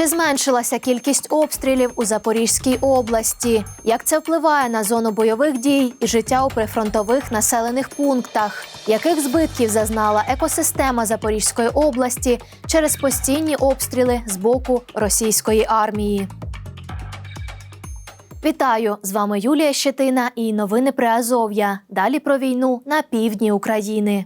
Чи зменшилася кількість обстрілів у Запорізькій області? Як це впливає на зону бойових дій і життя у прифронтових населених пунктах? Яких збитків зазнала екосистема Запорізької області через постійні обстріли з боку російської армії? Вітаю! З вами Юлія Щетина і новини Приазов'я. Далі про війну на півдні України.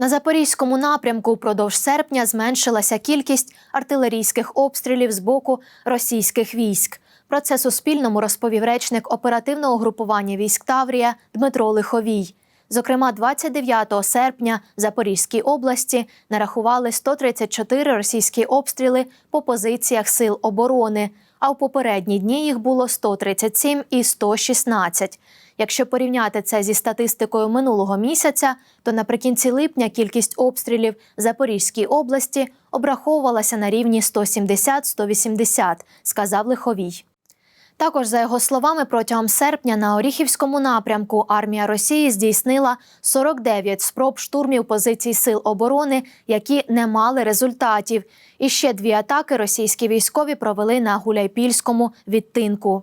На запорізькому напрямку впродовж серпня зменшилася кількість артилерійських обстрілів з боку російських військ. Про це Суспільному розповів речник оперативного групування військ Таврія Дмитро Лиховій. Зокрема, 29 серпня в Запорізькій області нарахували 134 російські обстріли по позиціях сил оборони, а в попередні дні їх було 137 і 116. Якщо порівняти це зі статистикою минулого місяця, то наприкінці липня кількість обстрілів Запорізькій області обраховувалася на рівні 170-180, сказав Лиховій. Також, за його словами, протягом серпня на Оріхівському напрямку армія Росії здійснила 49 спроб штурмів позицій сил оборони, які не мали результатів. І ще дві атаки російські військові провели на Гуляйпільському відтинку.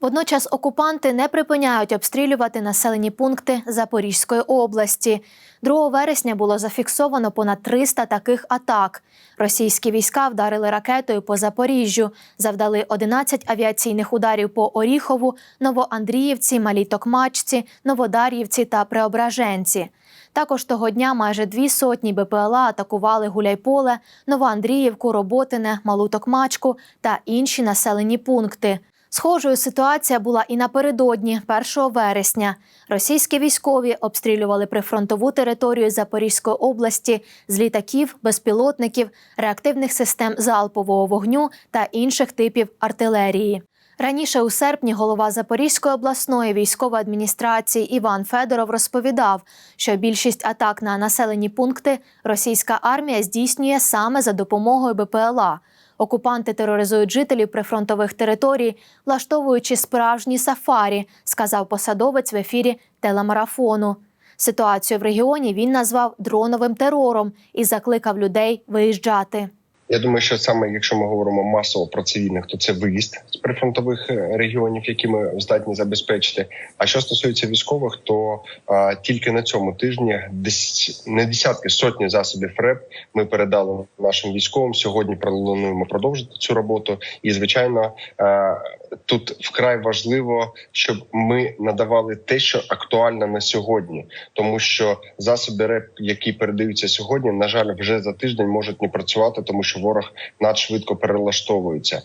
Водночас окупанти не припиняють обстрілювати населені пункти Запорізької області. 2 вересня було зафіксовано понад 300 таких атак. Російські війська вдарили ракетою по Запоріжжю, завдали 11 авіаційних ударів по Оріхову, Новоандріївці, Малій Токмачці, Новодар'ївці та Преображенці. Також того дня майже дві сотні БПЛА атакували Гуляйполе, Новоандріївку, Роботине, Малу Токмачку та інші населені пункти. Схожою ситуація була і напередодні, 1 вересня. Російські військові обстрілювали прифронтову територію Запорізької області з літаків, безпілотників, реактивних систем залпового вогню та інших типів артилерії. Раніше у серпні голова Запорізької обласної військової адміністрації Іван Федоров розповідав, що більшість атак на населені пункти російська армія здійснює саме за допомогою БПЛА. Окупанти тероризують жителів прифронтових територій, влаштовуючи справжні сафарі, сказав посадовець в ефірі телемарафону. Ситуацію в регіоні він назвав дроновим терором і закликав людей виїжджати. Я думаю, що саме якщо ми говоримо масово про цивільних, то це виїзд з прифронтових е, регіонів, які ми здатні забезпечити. А що стосується військових, то а, тільки на цьому тижні десь не десятки сотні засобів РЕП ми передали нашим військовим. Сьогодні плануємо продовжити цю роботу. І звичайно, а, тут вкрай важливо, щоб ми надавали те, що актуально на сьогодні, тому що засоби РЕП, які передаються сьогодні, на жаль, вже за тиждень можуть не працювати, тому що ворог надшвидко перелаштовується.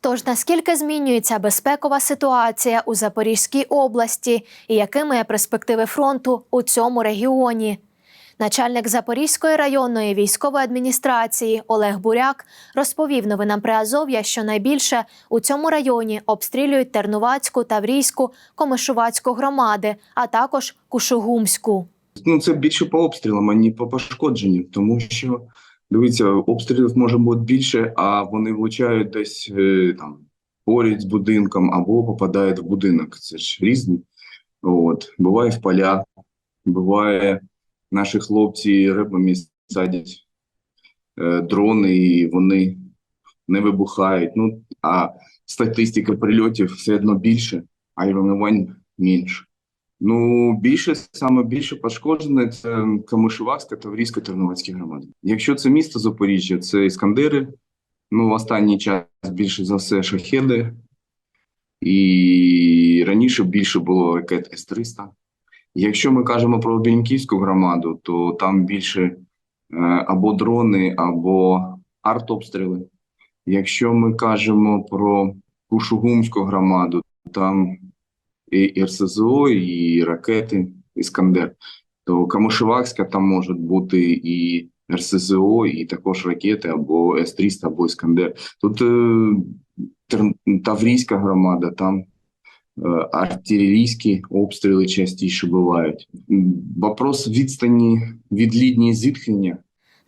Тож наскільки змінюється безпекова ситуація у Запорізькій області і якими є перспективи фронту у цьому регіоні? Начальник Запорізької районної військової адміністрації Олег Буряк розповів новинам Приазов'я, що найбільше у цьому районі обстрілюють Тернувацьку, Таврійську, Комишувацьку громади, а також Кушугумську. Ну, це більше по обстрілам, а не по пошкодженню, тому що дивіться, обстрілів може бути більше, а вони влучають десь е, там поряд з будинком або попадають в будинок. Це ж різні. От буває в поля, буває наші хлопці рибами садять е, дрони, і вони не вибухають. Ну а статистика прильотів все одно більше, а й руйнувань менше. Ну, більше саме більше пошкоджене це Камишувацька та Таврійська Тернопільські громади. Якщо це місто Запоріжжя, це Іскандери. Ну, в останній час більше за все шахеди. І раніше більше було ракет С-300. Якщо ми кажемо про Беньківську громаду, то там більше е, або дрони, або артобстріли. Якщо ми кажемо про Кушугумську громаду, там і РСЗО, і ракети Іскандер. То Камишевакська там можуть бути і РСЗО, і також ракети або С-300, або Іскандер. Тут Тер- Таврійська громада, там е, артилерійські обстріли частіше бувають. Вопрос відстані від лінії зіткнення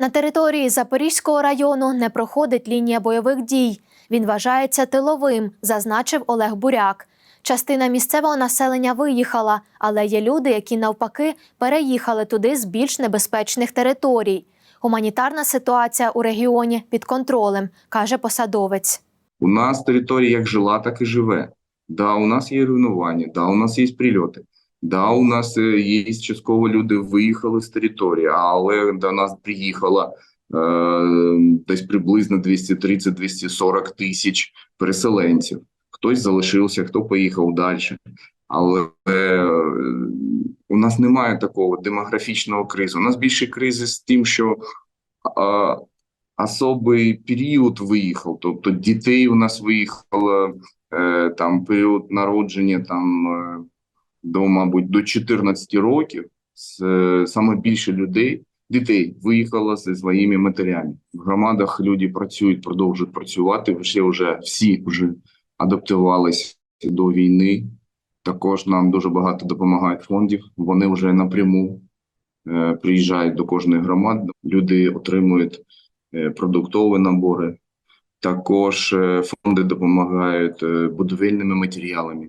На території Запорізького району не проходить лінія бойових дій. Він вважається тиловим, зазначив Олег Буряк. Частина місцевого населення виїхала, але є люди, які навпаки переїхали туди з більш небезпечних територій. Гуманітарна ситуація у регіоні під контролем, каже посадовець. У нас територія як жила, так і живе. Да, у нас є руйнування, да, у нас є прильоти. Да, у нас е, є частково люди виїхали з території, але до нас приїхало е, десь приблизно 230-240 тисяч переселенців. Хтось залишився, хто поїхав далі. Але е, у нас немає такого демографічного кризи. У нас більше кризи з тим, що е, особий період виїхав, тобто дітей у нас виїхало е, там період народження там е, до, мабуть, до 14 років. З, е, саме більше людей, дітей виїхало зі своїми матерями. В громадах люди працюють, продовжують працювати. Всі вже всі вже адаптувалися до війни. Також нам дуже багато допомагає фондів. Вони вже напряму е, приїжджають до кожної громади. Люди отримують е, продуктові набори. Також е, фонди допомагають будівельними матеріалами,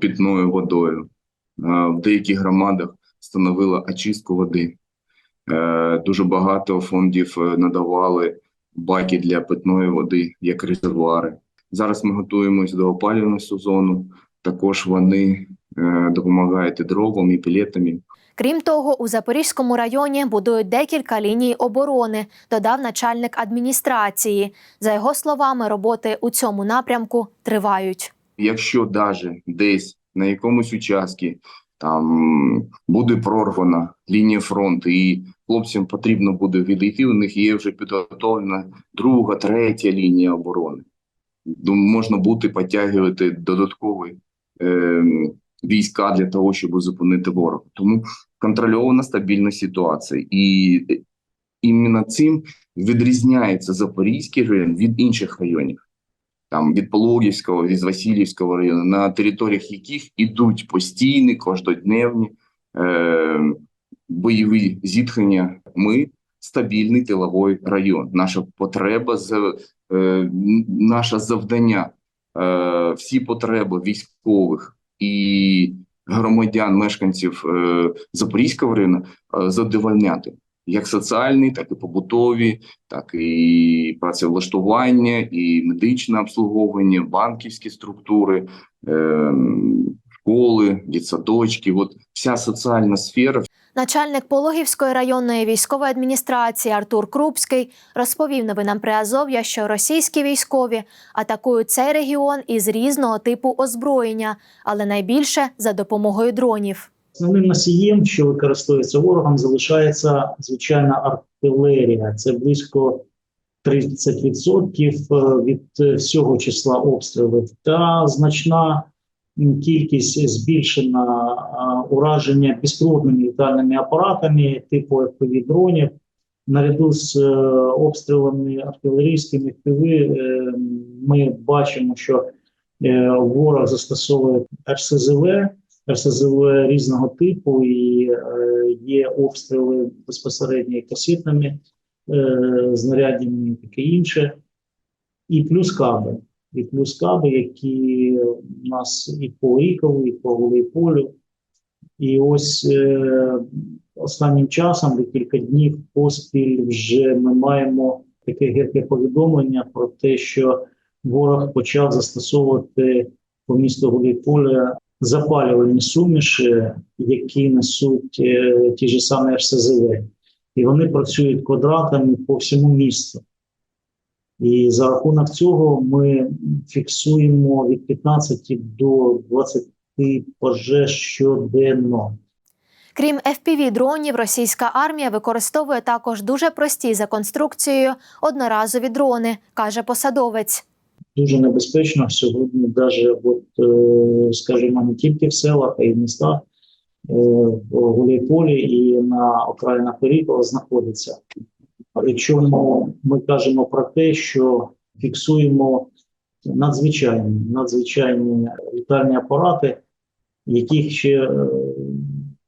питною водою. В деяких громадах встановили очистку води. Дуже багато фондів надавали баки для питної води як резервуари. Зараз ми готуємося до опалювального сезону. Також вони е, допомагають і дровами, і пілетами. Крім того, у Запорізькому районі будують декілька ліній оборони, додав начальник адміністрації. За його словами, роботи у цьому напрямку тривають. Якщо даже десь на якомусь участку там буде прорвана лінія фронту, і хлопцям потрібно буде відійти, у них є вже підготовлена друга, третя лінія оборони. Можна буде підтягувати додаткові е, війська для того, щоб зупинити ворога. Тому контрольована стабільна ситуація. І іменно цим відрізняється Запорізький район від інших районів там від Пологівського, від Васильівського району, на територіях яких ідуть постійні, кожнодневні е, бойові зіткнення. Ми стабільний тиловий район. Наша потреба наше завдання, е, всі потреби військових і громадян, мешканців е, Запорізького району е, задовольняти. Як соціальні, так і побутові, так і працевлаштування, і медичне обслуговування, банківські структури, е, школи, дитсадочки. От вся соціальна сфера, Начальник Пологівської районної військової адміністрації Артур Крупський розповів новинам Приазов'я, що російські військові атакують цей регіон із різного типу озброєння, але найбільше за допомогою дронів. Основним носієм, що використовується ворогом, залишається звичайна артилерія. Це близько 30% від е, всього числа обстрілів, та значна кількість збільшена ураження безпілотними літальними апаратами типу fpv дронів наряду з е, обстрілами артилерійськими FPV, е, Ми бачимо, що е, ворог застосовує РСЗВ. РСЗВ різного типу, і є обстріли безпосередньо касетними знаряддями таке інше. І плюс каби. І плюс каби, які у нас і по Ікову, і по Гуляйполю. І ось е, останнім часом, декілька днів поспіль, вже ми маємо таке гірке повідомлення про те, що ворог почав застосовувати по місту Гуляйполя запалювальні суміші, які несуть е, ті ж самі РСЗВ. І вони працюють квадратами по всьому місту. І за рахунок цього ми фіксуємо від 15 до 20 пожеж щоденно. Крім fpv дронів, російська армія використовує також дуже прості за конструкцією одноразові дрони, каже посадовець. Дуже небезпечно сьогодні, навіть, от, е, скажімо, не тільки в селах, а й в містах, е, в Гуляйполі і на окраїнах Перікова знаходиться. Якщо ми, кажемо про те, що фіксуємо надзвичайні, надзвичайні літальні апарати, яких ще, е,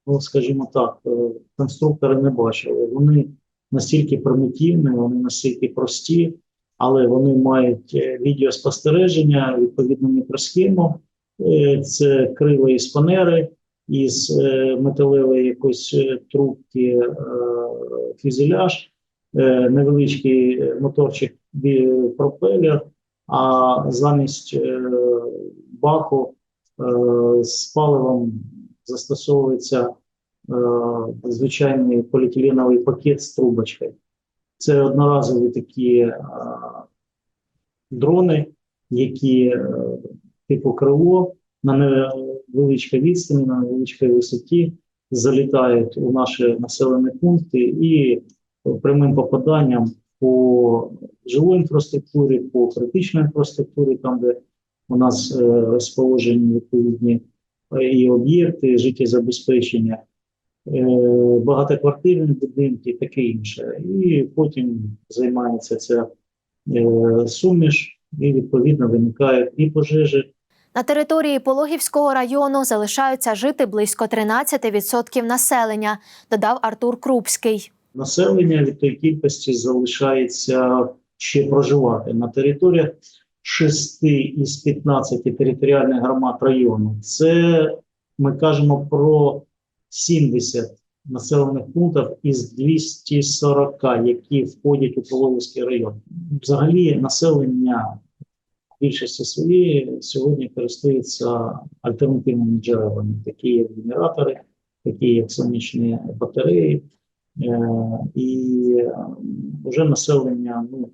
ну скажімо так, е, конструктори не бачили. Вони настільки примітивні, вони настільки прості, але вони мають е, відеоспостереження, відповідну мікросхему. Це крила із фанери, із металевої якоїсь трубки, фюзеляж, е, невеличкий е, моторчик пропелер, а замість е, баку е, з паливом застосовується е, звичайний поліетиленовий пакет з трубочкою. Це одноразові такі е, дрони, які е, типу крило на невеличкій відстані, на невеличкій висоті залітають у наші населені пункти і прямим попаданням по жилої інфраструктурі, по критичній інфраструктурі, там, де у нас е, розположені відповідні е, і об'єкти життєзабезпечення, е, багатоквартирні будинки, таке інше. І потім займається ця суміш, і відповідно виникають і пожежі, На території Пологівського району залишаються жити близько 13% населення, додав Артур Крупський. Населення від тої кількості залишається ще проживати на територіях 6 із 15 територіальних громад району. Це ми кажемо про 70 населених пунктів із 240, які входять у Пологівський район. Взагалі населення більшості своєї сьогодні користується альтернативними джерелами, такі як генератори, такі як сонячні батареї. Е, і е, вже населення ну,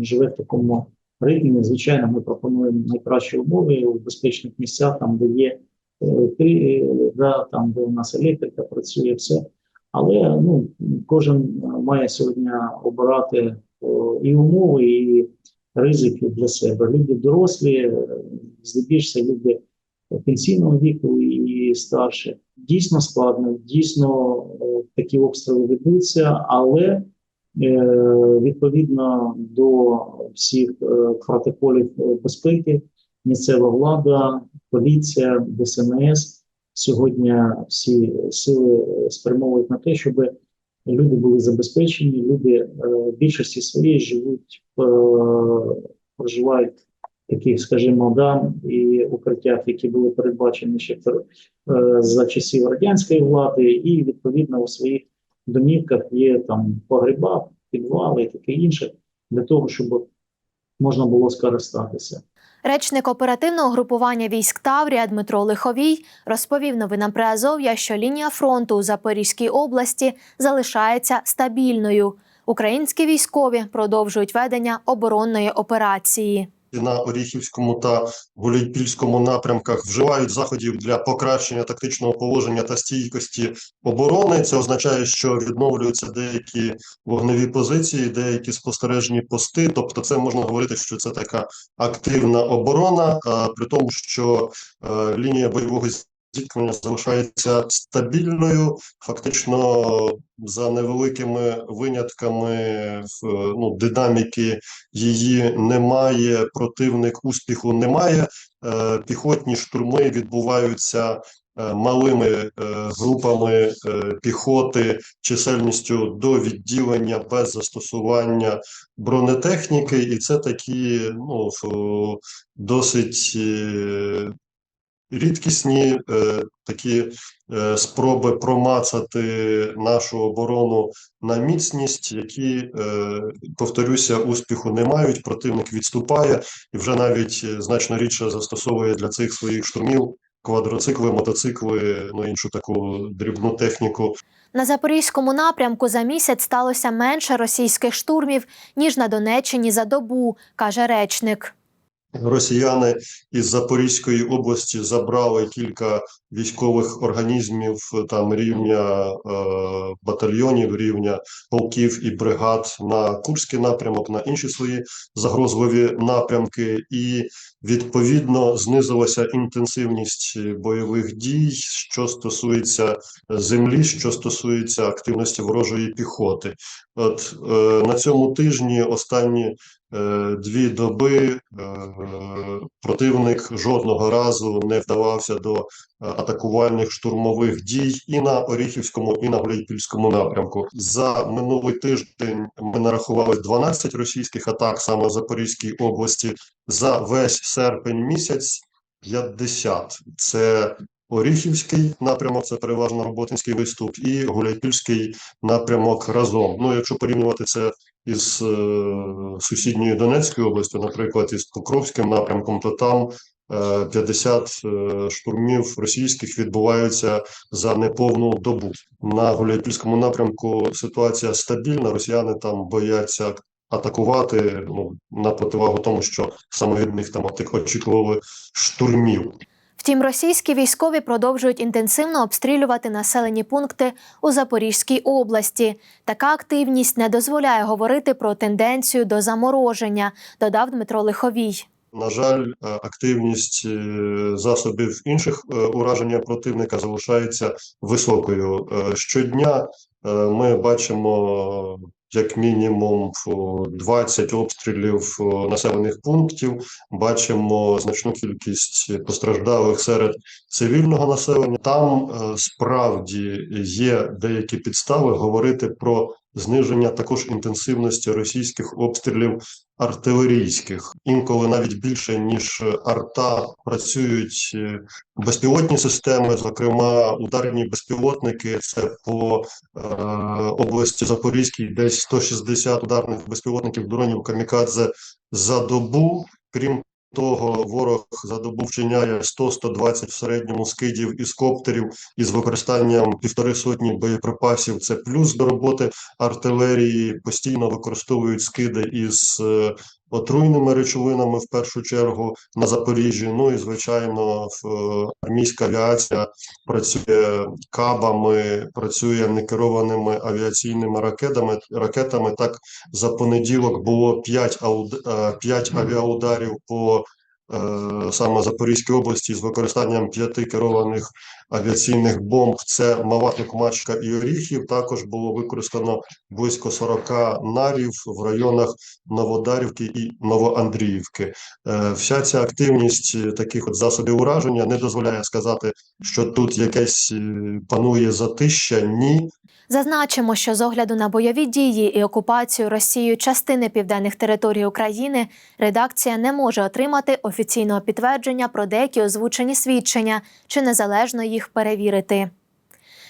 живе в такому ритмі. Звичайно, ми пропонуємо найкращі умови у безпечних місцях, там, де є е, три, да, там, де у нас електрика працює, все. Але ну, кожен має сьогодні обирати і умови, і ризики для себе. Люди дорослі, е, здебільшого люди пенсійного віку і старше. Дійсно складно, дійсно е, такі обстріли ведуться, але е, відповідно до всіх е, протоколів безпеки, місцева влада, поліція, ДСНС сьогодні всі сили спрямовують на те, щоб люди були забезпечені. Люди в більшості своєї живуть, проживають таких, скажімо, да, і укриттях, які були передбачені ще е, за часів радянської влади, і відповідно у своїх домівках є там погреба, підвали і таке інше для того, щоб можна було скористатися. Речник оперативного групування військ Таврія Дмитро Лиховій розповів новинам Приазов'я, що лінія фронту у Запорізькій області залишається стабільною. Українські військові продовжують ведення оборонної операції. На Оріхівському та Гуляйпільському напрямках вживають заходів для покращення тактичного положення та стійкості оборони. Це означає, що відновлюються деякі вогневі позиції, деякі спостережні пости. Тобто, це можна говорити, що це така активна оборона, а при тому, що е, лінія бойового зіткнення залишається стабільною, фактично за невеликими винятками ну, динаміки її немає, противник успіху немає. Е, Піхотні штурми відбуваються е, малими е, групами піхоти чисельністю до відділення без застосування бронетехніки, і це такі ну, досить рідкісні е, такі е, спроби промацати нашу оборону на міцність, які, е, повторюся, успіху не мають. Противник відступає і вже навіть е, значно рідше застосовує для цих своїх штурмів квадроцикли, мотоцикли, ну іншу таку дрібну техніку. На запорізькому напрямку за місяць сталося менше російських штурмів ніж на Донеччині за добу, каже речник. Росіяни із Запорізької області забрали кілька військових організмів там рівня е, батальйонів, рівня полків і бригад на Курський напрямок, на інші свої загрозливі напрямки, і відповідно знизилася інтенсивність бойових дій, що стосується землі, що стосується активності ворожої піхоти. От е, на цьому тижні останні е, дві доби е, противник жодного разу не вдавався до атакувальних штурмових дій і на Оріхівському, і на Гуляйпільському напрямку. За минулий тиждень ми нарахували 12 російських атак саме в Запорізькій області. За весь серпень місяць 50. Це Оріхівський напрямок, це переважно Роботинський виступ, і Гуляйпільський напрямок разом. Ну, якщо порівнювати це із е, сусідньою Донецькою областю, наприклад, із Покровським напрямком, то там е, 50 е, штурмів російських відбуваються за неповну добу. На Гуляйпільському напрямку ситуація стабільна. Росіяни там бояться атакувати ну, на противагу тому, що саме від них там очікували штурмів. Втім, російські військові продовжують інтенсивно обстрілювати населені пункти у Запорізькій області. Така активність не дозволяє говорити про тенденцію до замороження, додав Дмитро Лиховій. На жаль, е, активність е, засобів інших е, ураження противника залишається високою. Щодня ми бачимо як мінімум о, 20 обстрілів населених пунктів. Бачимо значну кількість постраждалих серед цивільного населення. Там справді є деякі підстави говорити про зниження також інтенсивності російських обстрілів артилерійських. Інколи навіть більше ніж арта працюють е, безпілотні системи, зокрема ударні безпілотники. Це по е, області Запорізькій десь 160 ударних безпілотників дронів камікадзе за добу. Крім того, ворог за добу вчиняє 100-120 в середньому скидів із коптерів із використанням півтори сотні боєприпасів. Це плюс до роботи артилерії. Постійно використовують скиди із е, отруйними речовинами в першу чергу на Запоріжжі. Ну і звичайно, в е, армійська авіація працює кабами, працює некерованими авіаційними ракетами. Ракетами так за понеділок було 5, ауд... 5 авіаударів по е, саме Запорізькій області з використанням п'яти керованих авіаційних бомб. Це Мала Токмачка і Оріхів. Також було використано близько 40 нарів в районах Новодарівки і Новоандріївки. Е, Вся ця активність е, таких от засобів ураження не дозволяє сказати, що тут якесь е, панує затища. Ні, Зазначимо, що з огляду на бойові дії і окупацію Росією частини південних територій України редакція не може отримати офіційного підтвердження про деякі озвучені свідчення чи незалежно їх перевірити.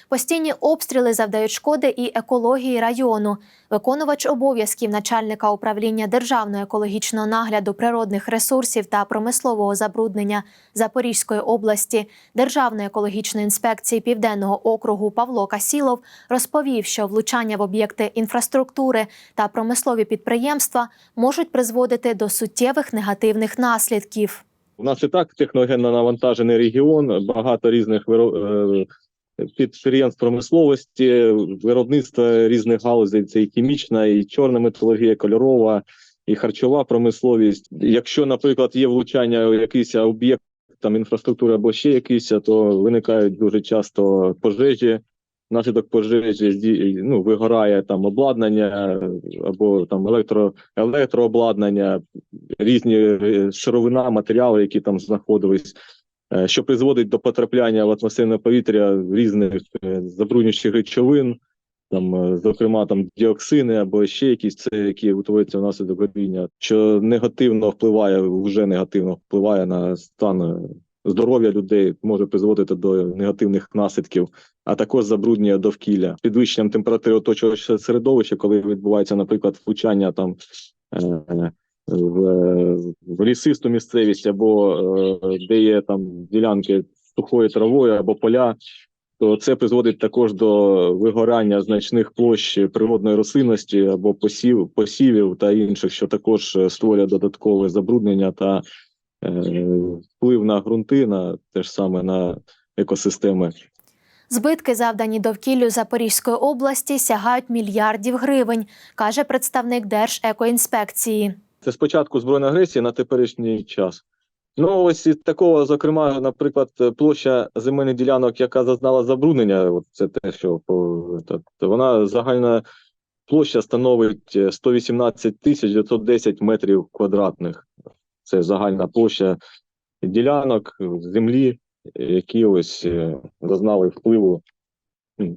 Постійні обстріли завдають шкоди і екології району. Виконувач обов'язків начальника управління державного екологічного нагляду природних ресурсів та промислового забруднення Запорізької області Державної екологічної інспекції Південного округу Павло Касілов розповів, що влучання в об'єкти інфраструктури та промислові підприємства можуть призводити до суттєвих негативних наслідків. У нас і так техногенно навантажений регіон, багато різних виро- е, підприємств промисловості, виробництва різних галузей. Це і хімічна, і чорна металургія, кольорова, і харчова промисловість. Якщо, наприклад, є влучання у якийсь об'єкт там інфраструктури або ще якийсь, то виникають дуже часто пожежі. Внаслідок пожежі ну, вигорає там обладнання або там електро, електрообладнання, різні е, сировина, матеріали, які там знаходились, е, що призводить до потрапляння в атмосферне повітря різних е, забруднюючих речовин, там, е, зокрема, там діоксини або ще якісь це, які утворюються внаслідок горіння, що негативно впливає, вже негативно впливає на стан е, здоров'я людей, може призводити до негативних наслідків, а також забруднює довкілля підвищенням температури оточуючого середовища, коли відбувається, наприклад, влучання там. е, в, в лісисту місцевість або е, де є там ділянки сухою травою або поля, то це призводить також до вигорання значних площ природної рослинності або посів, посівів та інших, що також е, створює додаткове забруднення та вплив на ґрунти, на те ж саме на екосистеми. Збитки, завдані довкіллю Запорізької області, сягають мільярдів гривень, каже представник Держекоінспекції. Це спочатку збройної агресії на теперішній час. Ну, ось із такого, зокрема, наприклад, площа земельних ділянок, яка зазнала забруднення, от це те, що то вона загальна площа становить е, 118 тисяч 910 метрів квадратних. Це загальна площа ділянок землі, які ось е, зазнали впливу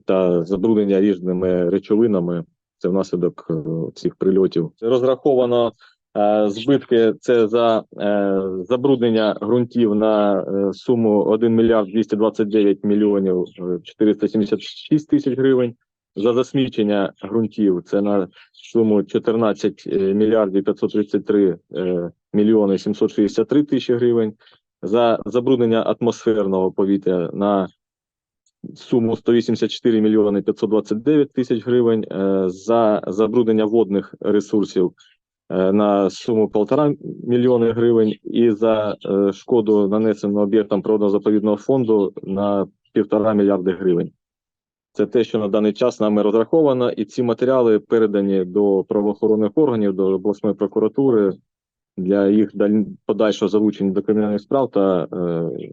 та забруднення різними речовинами. Це внаслідок е, цих прильотів. Розраховано Е, Збитки це за е, забруднення ґрунтів на е, суму 1 мільярд 229 мільйонів е, 476 тисяч гривень. За засмічення ґрунтів це на суму 14 е, мільярдів 533 е, мільйони 763 тисячі гривень. За забруднення атмосферного повітря на суму 184 мільйони 529 тисяч гривень. Е, За забруднення водних ресурсів на суму 1,5 мільйони гривень, і за шкоду нанесену об'єктам природно-заповідного фонду на 1,5 мільярди гривень. Це те, що на даний час нами розраховано, і ці матеріали передані до правоохоронних органів, до обласної прокуратури для їх подальшого залучення до кримінальних справ та е,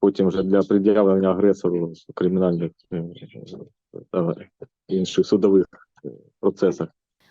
потім вже для пред'явлення агресору кримінальних е, та інших судових е, процесах.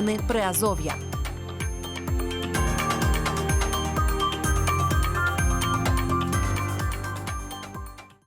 Новини Приазов'я.